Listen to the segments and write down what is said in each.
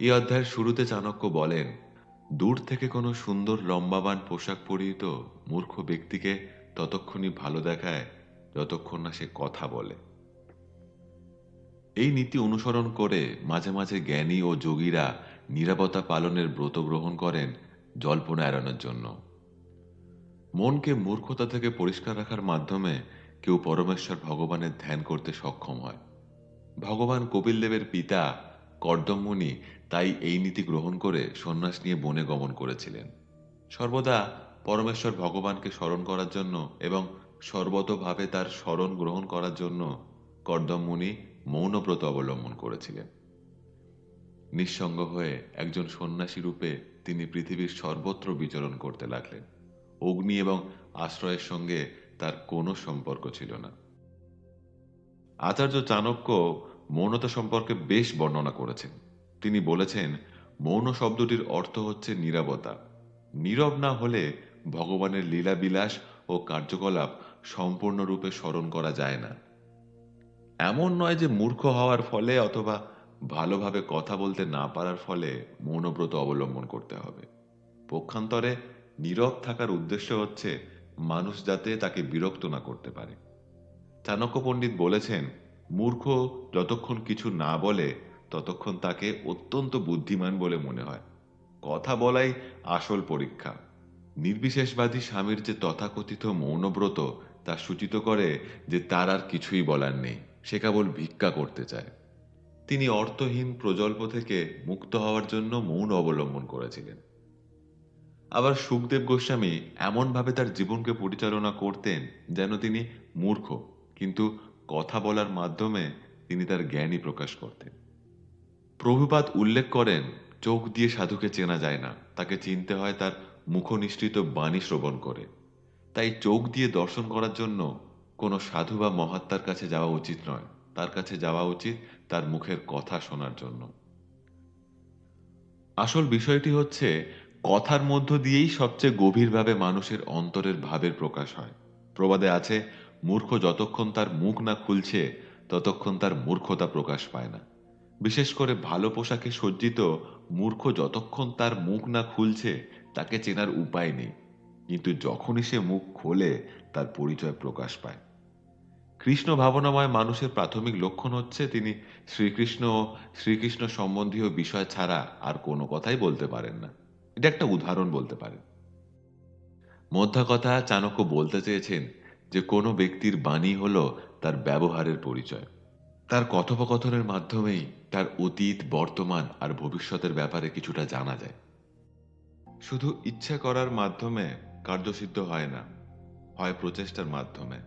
এই অধ্যায়ের শুরুতে চাণক্য বলেন, দূর থেকে কোনো সুন্দর লম্বাবান পোশাক পরিহিত মূর্খ ব্যক্তিকে ততক্ষণই ভালো দেখায় যতক্ষণ না সে কথা বলে। এই নীতি অনুসরণ করে মাঝে মাঝে জ্ঞানী ও যোগীরা নিরাপত্তা পালনের ব্রত গ্রহণ করেন জল্পনা এড়ানোর জন্য। মনকে মূর্খতা থেকে পরিষ্কার রাখার মাধ্যমে কেউ পরমেশ্বর ভগবানের ধ্যান করতে সক্ষম হয়। ভগবান কপিল দেবের পিতা কর্দমমুনি তাই এই নীতি গ্রহণ করে সন্ন্যাস নিয়ে বনে গমন করেছিলেন। সর্বদা পরমেশ্বর ভগবানকে স্মরণ করার জন্য এবং সর্বতভাবে তার স্মরণ গ্রহণ করার জন্য কর্দমমুনি মৌনব্রত অবলম্বন করেছিলেন। নিঃসঙ্গ হয়ে একজন সন্ন্যাসী রূপে তিনি পৃথিবীর সর্বত্র বিচরণ করতে লাগলেন। অগ্নি এবং আশ্রয়ের সঙ্গে তার কোনো সম্পর্ক ছিল না। আচার্য চাণক্য মৌনতা সম্পর্কে বেশ বর্ণনা করেছেন। তিনি বলেছেন, মৌন শব্দটির অর্থ হচ্ছে নীরবতা। নীরব না হলে ভগবানের লীলাবিলাস ও কার্যকলাপ সম্পূর্ণরূপে স্মরণ করা যায় না। এমন নয় যে মূর্খ হওয়ার ফলে অথবা ভালোভাবে কথা বলতে না পারার ফলে মৌনব্রত অবলম্বন করতে হবে। পক্ষান্তরে নীরব থাকার উদ্দেশ্য হচ্ছে মানুষ যাতে তাকে বিরক্ত না করতে পারে। চাণক্য পণ্ডিত বলেছেন, মূর্খ যতক্ষণ কিছু না বলে ততক্ষণ তাকে অত্যন্ত বুদ্ধিমান বলে মনে হয়। কথা বলাই আসল পরীক্ষা। নির্বিশেষবাদী স্বামীর যে তথাকথিত মৌনব্রত তা সূচিত করে যে তার আর কিছুই বলার নেই, সে কেবল ভিক্ষা করতে চায়। তিনি অর্থহীন প্রজল্প থেকে মুক্ত হওয়ার জন্য মৌন অবলম্বন করেছিলেন। আবার সুখদেব গোস্বামী এমনভাবে তার জীবনকে পরিচালনা করতেন যেন তিনি মূর্খ, কিন্তু কথা বলার মাধ্যমে তিনি তার জ্ঞানই প্রকাশ করতেন। প্রভুপাত উল্লেখ করেন, চোখ দিয়ে সাধুকে চেনা যায় না, তাকে চিনতে হয় তার মুখনিষ্ঠিত বাণী শ্রবণ করে। তাই চোখ দিয়ে দর্শন করার জন্য কোনো সাধু বা মহাত্মার কাছে যাওয়া উচিত নয়, তার কাছে যাওয়া উচিত তার মুখের কথা শোনার জন্য। আসল বিষয়টি হচ্ছে, কথার মধ্য দিয়েই সবচেয়ে গভীরভাবে মানুষের অন্তরের ভাবের প্রকাশ হয়। প্রবাদে আছে, মূর্খ যতক্ষণ তার মুখ না খুলছে, ততক্ষণ তার মূর্খতা প্রকাশ পায় না। বিশেষ করে ভালো পোশাকে সজ্জিত মূর্খ যতক্ষণ তার মুখ না খুলছে, তাকে চেনার উপায় নেই। কিন্তু যখনই সে মুখ খোলে, তার পরিচয় প্রকাশ পায়। কৃষ্ণ ভাবনাময় মানুষের প্রাথমিক লক্ষণ হচ্ছে তিনি শ্রীকৃষ্ণ ও শ্রীকৃষ্ণ সম্বন্ধীয় বিষয় ছাড়া আর কোনো কথাই বলতে পারেন না। এটা একটা উদাহরণ বলতে পারেন। মধ্যা কথা চাণক্য বলতে চেয়েছেন যে কোনো ব্যক্তির বাণী হলো তার ব্যবহারের পরিচয়। তার কথোপকথনের মাধ্যমেই তার অতীত, বর্তমান আর ভবিষ্যতের ব্যাপারে কিছুটা জানা যায়। শুধু ইচ্ছা করার মাধ্যমে কার্যসিদ্ধ হয় না, হয় প্রচেষ্টার মাধ্যমে।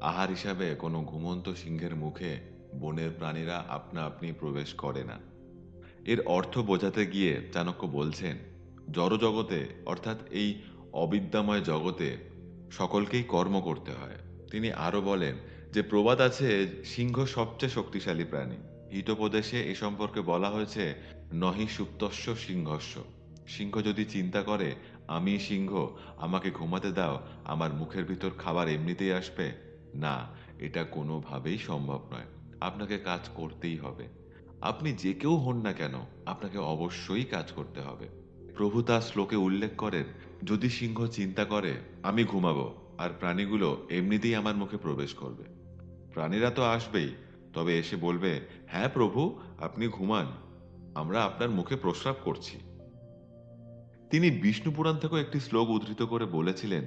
আহার হিসাবে কোনো ঘুমন্ত সিংহের মুখে বনের প্রাণীরা আপনা আপনি প্রবেশ করে না। এর অর্থ বোঝাতে গিয়ে চাণক্য বলছেন, জড়জগতে, অর্থাৎ এই অবিদ্যাময় জগতে সকলকেই কর্ম করতে হয়। তিনি আরও বলেন যে প্রবাদ আছে, সিংহ সবচেয়ে শক্তিশালী প্রাণী। হিতোপদেশে এ সম্পর্কে বলা হয়েছে, নহি সুপ্তস্য সিংহস্য। সিংহ যদি চিন্তা করে, আমি সিংহ, আমাকে ঘুমাতে দাও, আমার মুখের ভিতর খাবার এমনিতেই আসবে, না, এটা কোনোভাবেই সম্ভব নয়। আপনাকে কাজ করতেই হবে। আপনি যে কেউ হন না কেন, আপনাকে অবশ্যই কাজ করতে হবে। প্রভু তার শ্লোকে উল্লেখ করেন, যদি সিংহ চিন্তা করে, আমি ঘুমাবো, আর প্রাণীগুলো এমনিতেই আমার মুখে প্রবেশ করবে। প্রাণীরা তো আসবেই। তবে এসে বলবে হ্যাঁ প্রভু, আপনি ঘুমান। আমরা আপনার মুখে প্রস্রাব করছি। তিনি বিষ্ণু পুরাণ থেকেও একটি শ্লোক উদ্ধৃত করে বলেছিলেন,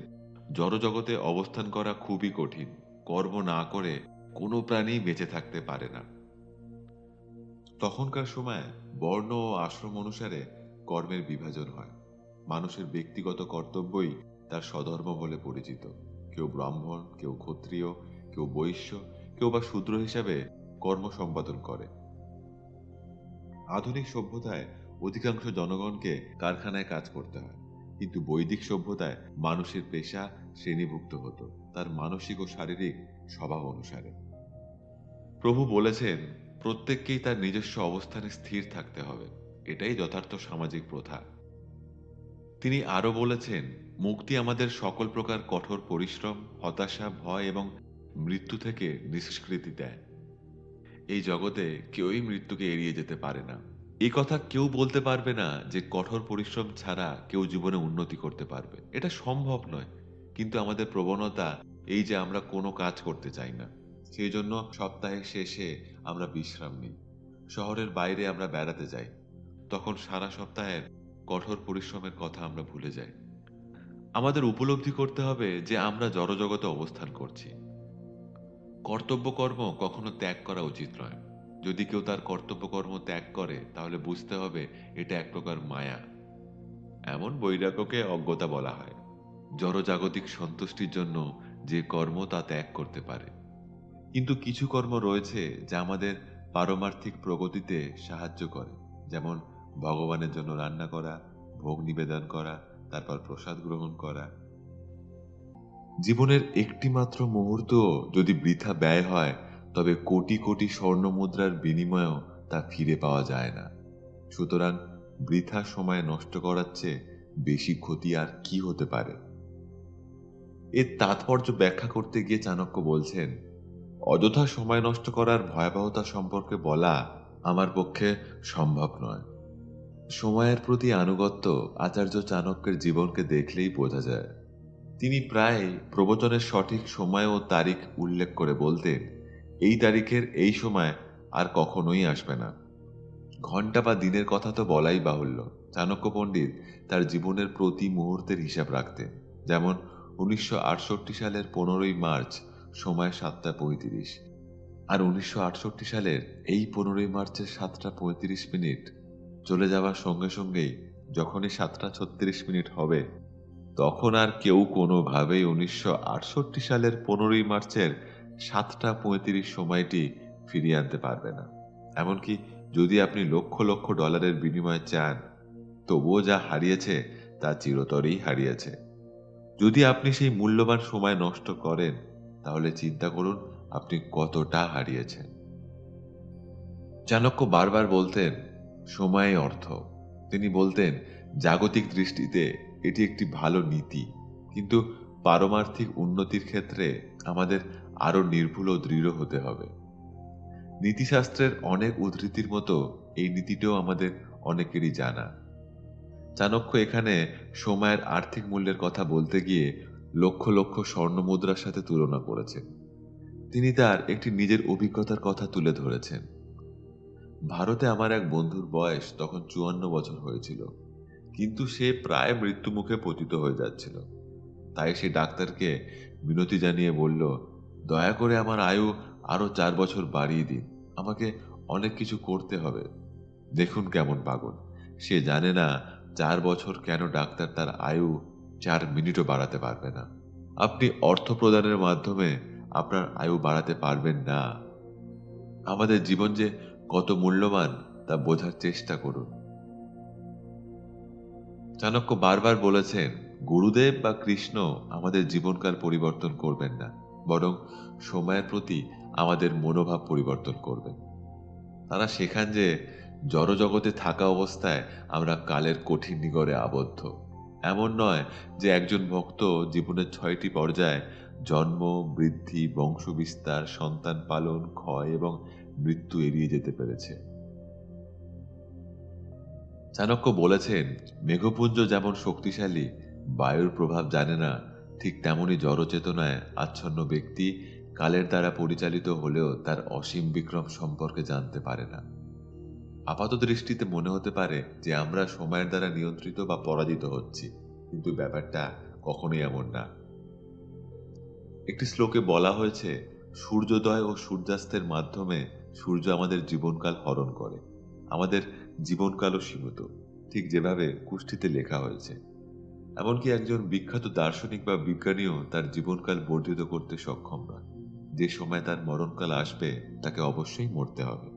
জড়জগতে অবস্থান করা খুবই কঠিন। কর্ম না করে কোনো প্রাণী বেঁচে থাকতে পারে না। তখনকার সময় বর্ণ ও আশ্রম অনুসারে কর্মের বিভাজন হয়। মানুষের ব্যক্তিগত কর্তব্যই তার স্বধর্ম বলে পরিচিত। কেউ ব্রাহ্মণ, কেউ ক্ষত্রিয়, কেউ বৈশ্য কেউ বা শূদ্র হিসাবে কর্ম সম্পাদন করে। আধুনিক সভ্যতায় অধিকাংশ জনগণকে কারখানায় কাজ করতে হয়। কিন্তু বৈদিক সভ্যতায় মানুষের পেশা শ্রেণীভুক্ত হতো, তার মানসিক ও শারীরিক স্বভাব অনুসারে। প্রভু বলেছেন, প্রত্যেককেই তার নিজস্ব অবস্থানে স্থির থাকতে হবে। এটাই যথার্থ সামাজিক প্রথা। তিনি আরও বলেছেন, মুক্তি আমাদের সকল প্রকার কঠোর পরিশ্রম, হতাশা, ভয় এবং মৃত্যু থেকে নিষ্কৃতি দেয়। এই জগতে কেউই মৃত্যুকে এড়িয়ে যেতে পারে না। এই কথা কেউ বলতে পারবে না যে কঠোর পরিশ্রম ছাড়া কেউ জীবনে উন্নতি করতে পারবে। এটা সম্ভব নয়। কিন্তু আমাদের প্রবণতা এই যে আমরা কোনো কাজ করতে চাই না। সেই জন্য সপ্তাহের শেষে আমরা বিশ্রাম নিই। শহরের বাইরে আমরা বেড়াতে যাই। তখন সারা সপ্তাহের কঠোর পরিশ্রমের কথা আমরা ভুলে যাই। আমাদের উপলব্ধি করতে হবে যে আমরা জড়জগতে অবস্থান করছি। কর্তব্য কর্ম কখনো ত্যাগ করা উচিত নয়। যদি কেউ তার কর্তব্য কর্ম ত্যাগ করে, তাহলে বুঝতে হবে এটা এক প্রকার মায়া। এমন বৈরাগ্যকে অজ্ঞতা বলা হয়। জড়জাগতিক সন্তুষ্টির জন্য যে কর্ম তা ত্যাগ করতে পারে। কিন্তু কিছু কর্ম রয়েছে যা আমাদের পারমার্থিক প্রগতিতে সাহায্য করে। যেমন ভগবানের জন্য রান্না করা, ভোগ নিবেদন করা, তারপর প্রসাদ গ্রহণ করা জীবনের একটি মাত্র মুহূর্ত যদি বৃথা ব্যয় হয়, তবে কোটি কোটি স্বর্ণ মুদ্রার বিনিময়েও তা ফিরে পাওয়া যায় না। সুতরাং বৃথা সময় নষ্ট করার চেয়ে বেশি ক্ষতি আর কি হতে পারে? এর তাৎপর্য ব্যাখ্যা করতে গিয়ে চাণক্য বলছেন, অযথা সময় নষ্ট করার ভয়াবহতা সম্পর্কে বলা আমার পক্ষে সম্ভব নয়। সময়ের প্রতি আনুগত্য আচার্য চাণক্যের জীবনকে দেখলেই বোঝা যায়। তিনি প্রায় প্রবচনের সঠিক সময় ও তারিখ উল্লেখ করে বলতেন, এই তারিখের এই সময় আর কখনোই আসবে না। ঘণ্টা বা দিনের কথা তো বলাই বাহুল্য। চাণক্য পণ্ডিত তার জীবনের প্রতি মুহূর্তের হিসাব রাখতেন। যেমন উনিশশো আটষট্টি সালের পনেরোই মার্চ, সময় সাতটা পঁয়ত্রিশ। আর উনিশশো আটষট্টি সালের এই পনেরোই মার্চের সাতটা পঁয়ত্রিশ মিনিট চলে যাওয়ার সঙ্গে সঙ্গেই যখনই সাতটা ছত্রিশ মিনিট হবে তখন আর কেউ কোনোভাবেই উনিশশো আটষট্টি সালের পনেরোই মার্চের সাতটা পঁয়ত্রিশ সময়টি ফিরিয়ে আনতে পারবে না। এমনকি যদি আপনি লক্ষ লক্ষ ডলারের বিনিময়ে চান, তবুও যা হারিয়েছে তা চিরতরেই হারিয়েছে। যদি আপনি সেই মূল্যবান সময় নষ্ট করেন, তাহলে চিন্তা করুন আপনি কতটা হারিয়েছেন। চাণক্য বারবার বলতেন, সময় অর্থ। তিনি বলতেন, জাগতিক দৃষ্টিতে এটি একটি ভালো নীতি। কিন্তু পারমার্থিক উন্নতির ক্ষেত্রে আমাদের আরও নির্ভুল ও দৃঢ় হতে হবে। নীতিশাস্ত্রের অনেক উদ্ধৃতির মতো এই নীতিটাও আমাদের অনেকেরই জানা। চাণক্য এখানে সময়ের আর্থিক মূল্যের কথা বলতে গিয়ে লক্ষ লক্ষ স্বর্ণ মুদ্রার সাথে তুলনা করেছেন। তিনি তার একটি নিজের অভিজ্ঞতার কথা তুলে ধরেছেন। ভারতে আমার এক বন্ধুর বয়স তখন চুয়ান্ন বছর হয়েছিল। কিন্তু সে প্রায় মৃত্যুমুখে পতিত হয়ে যাচ্ছিল। তাই সে ডাক্তারকে মিনতি জানিয়ে বলল, দয়া করে আমার আয়ু আরও চার বছর বাড়িয়ে দিন। আমাকে অনেক কিছু করতে হবে। দেখুন কেমন পাগল। সে জানে না চার বছর কেন ডাক্তার তার আয়ু চার মিনিটও বাড়াতে পারবে না। আপনি অর্থ প্রদানের মাধ্যমে আপনার আয়ু বাড়াতে পারবেন না। আমাদের জীবন যে কত মূল্যবান তা বোঝার চেষ্টা করুন। চাণক্য বারবার বলেছেন, গুরুদেব বা কৃষ্ণ আমাদের জীবনকাল পরিবর্তন করবেন না, বরং সময়ের প্রতি আমাদের মনোভাব পরিবর্তন করবেন। তারা শেখান যে, জড়জগতে থাকা অবস্থায় আমরা কালের কঠিন নিগড়ে আবদ্ধ। এমন নয় যে একজন ভক্ত জীবনের ছয়টি পর্যায়ে, জন্ম, বৃদ্ধি, বংশবিস্তার, সন্তান পালন, ক্ষয় এবং মৃত্যু এড়িয়ে যেতে পেরেছে। চাণক্য বলেছেন, মেঘপুঞ্জ যেমন শক্তিশালী, বায়ুর প্রভাব জানে না, ঠিক তেমনি জড়চেতনায় আচ্ছন্ন ব্যক্তি কালের দ্বারা পরিচালিত হলেও তার অসীম বিক্রম সম্পর্কে জানতে পারে না। আপাত দৃষ্টিতে মনে হতে পারে যে আমরা সময়ের দ্বারা নিয়ন্ত্রিত বা পরাজিত হচ্ছি, কিন্তু ব্যাপারটা কখনোই এমন না। একটি শ্লোকে বলা হয়েছে, সূর্যোদয় ও সূর্যাস্তের মাধ্যমে সূর্য আমাদের জীবনকাল হরণ করে। আমাদের জীবনকালও সীমিত। ঠিক যেভাবে কুষ্ঠিতে লেখা হয়েছে। এমনকি একজন বিখ্যাত দার্শনিক বা বিজ্ঞানীও তার জীবনকাল বর্ধিত করতে সক্ষম নয় যে সময় তার মরণকাল আসবে, তাকে অবশ্যই মরতে হবে।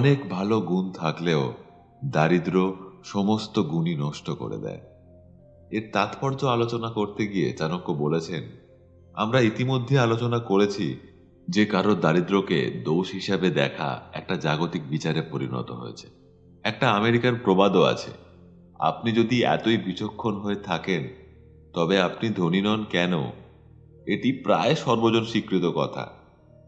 অনেক ভালো গুণ থাকলেও দারিদ্র সমস্ত গুণই নষ্ট করে দেয়। এর তাৎপর্য আলোচনা করতে গিয়ে চাণক্য বলেছেন, আমরা ইতিমধ্যে আলোচনা করেছি যে কারও দারিদ্রকে দোষ হিসাবে দেখা একটা জাগতিক বিচারে পরিণত হয়েছে। একটা আমেরিকার প্রবাদও আছে। আপনি যদি এতই বিচক্ষণ হয়ে থাকেন, তবে আপনি ধনী নন কেন? এটি প্রায় সর্বজন স্বীকৃত কথা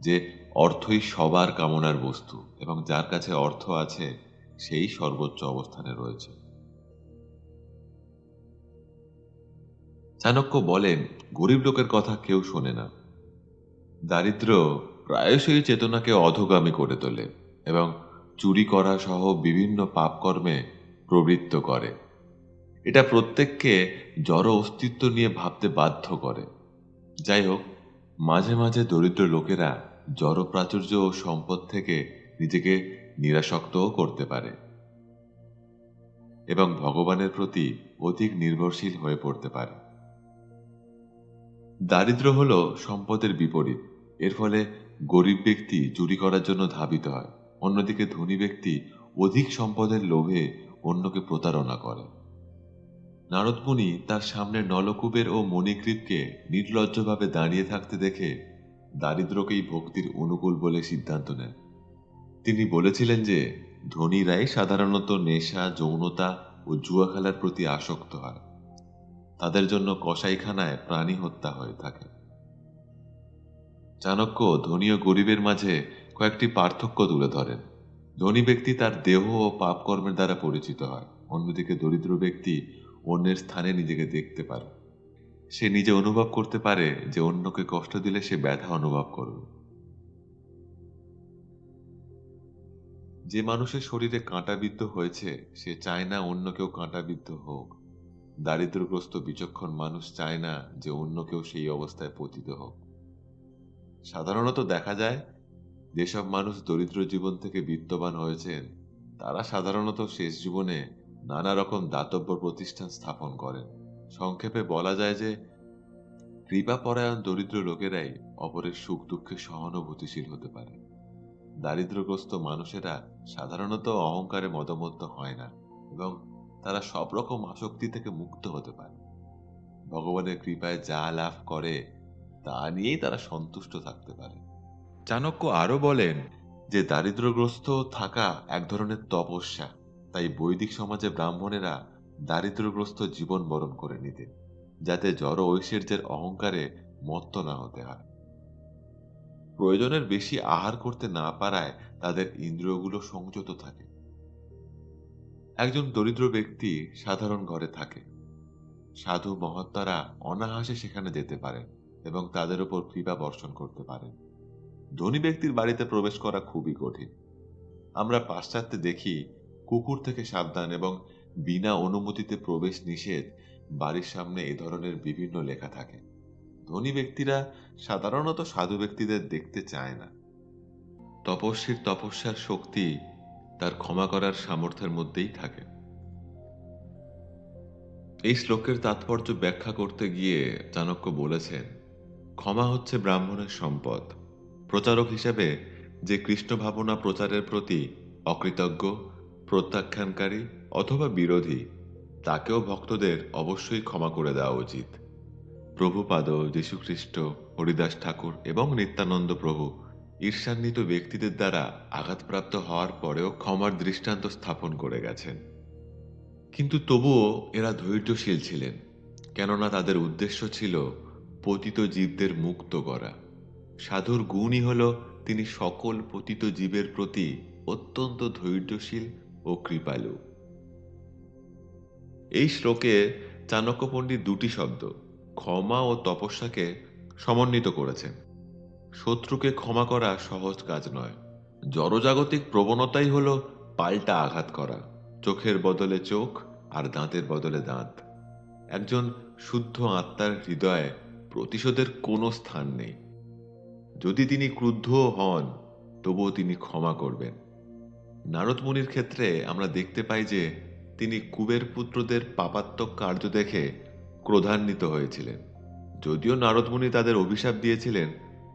যে, অর্থই সবার কামনার বস্তু এবং যার কাছে অর্থ আছে, সেই সর্বোচ্চ অবস্থানে রয়েছে। চাণক্য বলেন, গরিব লোকের কথা কেউ শোনে না। দারিদ্র প্রায়শই চেতনাকে অধোগামী করে তোলে এবং চুরি করা সহ বিভিন্ন পাপকর্মে প্রবৃত্ত করে। এটা প্রত্যেককে জড় অস্তিত্ব নিয়ে ভাবতে বাধ্য করে। যাই হোক, মাঝে মাঝে দরিদ্র লোকেরা জড় প্রাচুর্য ও সম্পদ থেকে নিজেকে নিরাসক্তও করতে পারে এবং ভগবানের প্রতি অধিক নির্ভরশীল হয়ে পড়তে পারে। দারিদ্র হল সম্পদের বিপরীত, এর ফলে গরিব ব্যক্তি চুরি করার জন্য ধাবিত হয়। অন্যদিকে ধনী ব্যক্তি অধিক সম্পদের লোভে অন্যকে প্রতারণা করে। নারদমুনি তার সামনে নলকূপের ও মণিগ্রীবকে নির্লজ্জভাবে দাঁড়িয়ে থাকতে দেখে দারিদ্রকেই ভক্তির অনুকূল বলে সিদ্ধান্ত নেন। তিনি বলেছিলেন যে, ধনীরাই সাধারণত নেশা, যৌনতা ও জুয়া খেলার প্রতি আসক্ত হয়। তাদের জন্য কসাইখানায় প্রাণী হত্যা হয়ে থাকে। চাণক্য ধনী ও গরিবের মাঝে কয়েকটি পার্থক্য তুলে ধরেন। ধনী ব্যক্তি তার দেহ ও পাপকর্মের দ্বারা পরিচিত হয়। অন্যদিকে দরিদ্র ব্যক্তি অন্যের স্থানে নিজেকে দেখতে পারে। সে নিজে অনুভব করতে পারে যে অন্যকে কষ্ট দিলে সে ব্যথা অনুভব করবে। যে মানুষের শরীরে কাঁটাবিদ্ধ হয়েছে, সে চায় না অন্য কেউ কাঁটাবিদ্ধ হোক। দারিদ্রগ্রস্ত বিচক্ষণ মানুষ চায় না যে অন্য কেউ সেই অবস্থায় পতিত হোক। সাধারণত দেখা যায় যেসব মানুষ দরিদ্র জীবন থেকে বিত্তবান হয়েছেন, তারা সাধারণত শেষ জীবনে নানা রকম দাতব্য প্রতিষ্ঠান স্থাপন করেন। সংক্ষেপে বলা যায় যে, কৃপাপরায়ণ দরিদ্র লোকেরাই অপরের সুখ দুঃখে সহানুভূতিশীল হতে পারে। দারিদ্রগ্রস্ত মানুষেরা সাধারণত অহংকারে মদমত্ত হয় না এবং তারা সব রকম আসক্তি থেকে মুক্ত হতে পারে। ভগবানের কৃপায় যা লাভ করে, তা নিয়েই তারা সন্তুষ্ট থাকতে পারে। চাণক্য আরও বলেন যে দারিদ্রগ্রস্ত থাকা এক ধরনের তপস্যা, তাই বৈদিক সমাজে ব্রাহ্মণেরা দারিদ্রগ্রস্ত জীবন বরণ করে নিতেন যাতে জড় ঐশ্বর্যের অহংকারে মত্ত না হতে হয়। প্রয়োজনের বেশি আহার করতে না পারায় তাদের ইন্দ্রিয়গুলো সংযত থাকে। একজন দরিদ্র ব্যক্তি সাধারণ ঘরে থাকে। সাধু মহাত্মারা অনাহাসে সেখানে যেতে পারেন এবং তাদের উপর কৃপা বর্ষণ করতে পারেন। ধনী ব্যক্তির বাড়িতে প্রবেশ করা খুবই কঠিন। আমরা পাশ্চাত্যে দেখি কুকুর থেকে সাবধান এবং বিনা অনুমতিতে প্রবেশ নিষেধ বাড়ির সামনে এ ধরনের বিভিন্ন লেখা থাকে। ধনী ব্যক্তিরা সাধারণত সাধু ব্যক্তিদের দেখতে চায় না। তপস্বীর তপস্যার শক্তি তার ক্ষমা করার সামর্থ্যের মধ্যেই থাকে। এই শ্লোকের তাৎপর্য ব্যাখ্যা করতে গিয়ে চাণক্য বলেছেন, ক্ষমা হচ্ছে ব্রাহ্মণের সম্পদ। প্রচারক হিসেবে যে কৃষ্ণ ভাবনা প্রচারের প্রতি অকৃতজ্ঞ, প্রত্যাখ্যানকারী অথবা বিরোধী, তাকেও ভক্তদের অবশ্যই ক্ষমা করে দেওয়া উচিত। প্রভুপাদ যীশুখ্রিস্ট হরিদাস ঠাকুর এবং নিত্যানন্দ প্রভু ঈর্ষান্বিত ব্যক্তিদের দ্বারা আঘাতপ্রাপ্ত হওয়ার পরেও ক্ষমার দৃষ্টান্ত স্থাপন করে গেছেন। কিন্তু তবুও এরা ধৈর্যশীল ছিলেন, কেননা তাদের উদ্দেশ্য ছিল পতিত জীবদের মুক্ত করা। সাধুর গুণই হল তিনি সকল পতিত জীবের প্রতি অত্যন্ত ধৈর্যশীল ও কৃপালু। এই শ্লোকে চাণক্য পণ্ডিত দুটি শব্দ, ক্ষমা ও তপস্যাকে সমন্বিত করেছেন শত্রুকে ক্ষমা করা সহজ কাজ নয়। জড়জাগতিক প্রবণতাই হল পাল্টা আঘাত করা, চোখের বদলে চোখ আর দাঁতের বদলে দাঁত। একজন শুদ্ধ আত্মার হৃদয়ে প্রতিশোধের কোনো স্থান নেই। যদি তিনি ক্রুদ্ধ হন, তবুও তিনি ক্ষমা করবেন। নারদমুনির ক্ষেত্রে আমরা দেখতে পাই যে, তিনি কুবের পুত্রদের পাপাত্মক কার্য দেখে ক্রোধান্বিত হয়েছিলেন। যদিও নারদমুনি তাদের অভিশাপ দিয়েছিলেন,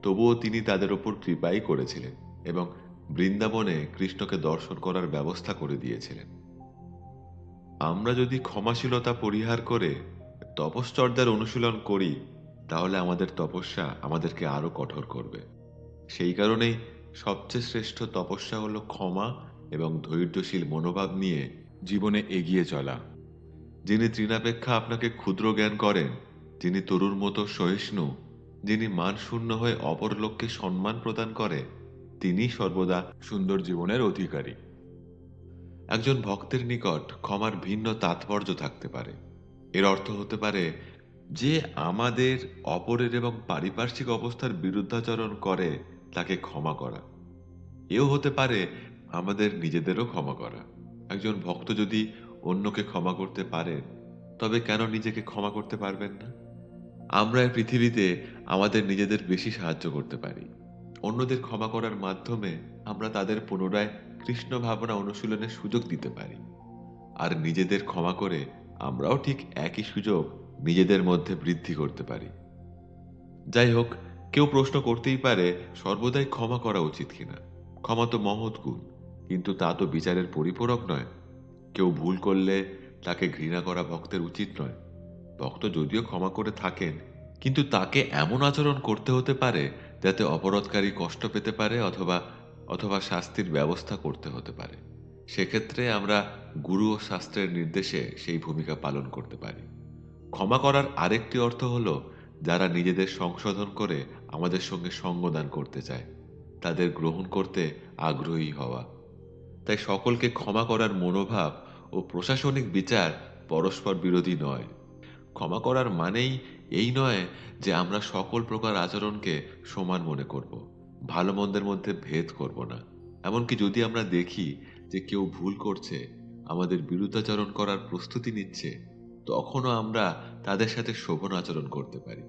তবুও তিনি তাদের ওপর কৃপাই করেছিলেন এবং বৃন্দাবনে কৃষ্ণকে দর্শন করার ব্যবস্থা করে দিয়েছিলেন। আমরা যদি ক্ষমাশীলতা পরিহার করে তপশ্চর্যার অনুশীলন করি তাহলে আমাদের তপস্যা আমাদেরকে আরও কঠোর করবে। সেই কারণেই সবচেয়ে শ্রেষ্ঠ তপস্যা হলো ক্ষমা এবং ধৈর্যশীল মনোভাব নিয়ে জীবনে এগিয়ে চলা। যিনি তৃণাপেক্ষা আপনাকে ক্ষুদ্র জ্ঞান করেন, যিনি তরুর মতো সহিষ্ণু, যিনি মানশূন্য হয়ে অপর লোককে সম্মান প্রদান করে, তিনি সর্বদা সুন্দর জীবনের অধিকারী। একজন ভক্তের নিকট ক্ষমার ভিন্ন তাৎপর্য থাকতে পারে। এর অর্থ হতে পারে যে আমাদের অপরের এবং পারিপার্শ্বিক অবস্থার বিরুদ্ধাচরণ করে, তাকে ক্ষমা করা। এও হতে পারে আমাদের নিজেদেরও ক্ষমা করা। একজন ভক্ত যদি অন্যকে ক্ষমা করতে পারেন তবে কেন নিজেকে ক্ষমা করতে পারবেন না? আমরা পৃথিবীতে আমাদের নিজেদের বেশি সাহায্য করতে পারি। অন্যদের ক্ষমা করার মাধ্যমে আমরা তাদের পুনরায় কৃষ্ণ ভাবনা অনুশীলনের সুযোগ দিতে পারি। আর নিজেদের ক্ষমা করে আমরাও ঠিক একই সুযোগ নিজেদের মধ্যে বৃদ্ধি করতে পারি। যাই হোক, কেউ প্রশ্ন করতেই পারে, সর্বদাই ক্ষমা করা উচিত কিনা। ক্ষমা তো মহৎ গুণ, কিন্তু তা তো বিচারের পরিপূরক নয়। কেউ ভুল করলে তাকে ঘৃণা করা ভক্তের উচিত নয়। ভক্ত যদিও ক্ষমা করে থাকেন, কিন্তু তাকে এমন আচরণ করতে হতে পারে, যাতে অপরাধকারী কষ্ট পেতে পারে অথবা অথবা শাস্তির ব্যবস্থা করতে হতে পারে। সেক্ষেত্রে আমরা গুরু ও শাস্ত্রের নির্দেশে সেই ভূমিকা পালন করতে পারি। ক্ষমা করার আরেকটি অর্থ হলো যারা নিজেদের সংশোধন করে আমাদের সঙ্গে সঙ্গদান করতে চায়, তাদের গ্রহণ করতে আগ্রহী হওয়া। তাই সকলকে ক্ষমা করার মনোভাব ও প্রশাসনিক বিচার পরস্পর বিরোধী নয়। ক্ষমা করার মানেই এই নয় যে আমরা সকল প্রকার আচরণকে সমান মনে করব, ভালো মন্দের মধ্যে ভেদ করব না। এমনকি যদি আমরা দেখি যে কেউ ভুল করছে, আমাদের বিরুদ্ধাচরণ করার প্রস্তুতি নিচ্ছে তখনও আমরা তাদের সাথে শোভন আচরণ করতে পারি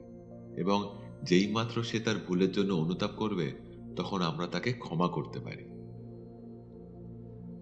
এবং যেই মাত্র সে তার ভুলের জন্য অনুতাপ করবে, তখন আমরা তাকে ক্ষমা করতে পারি।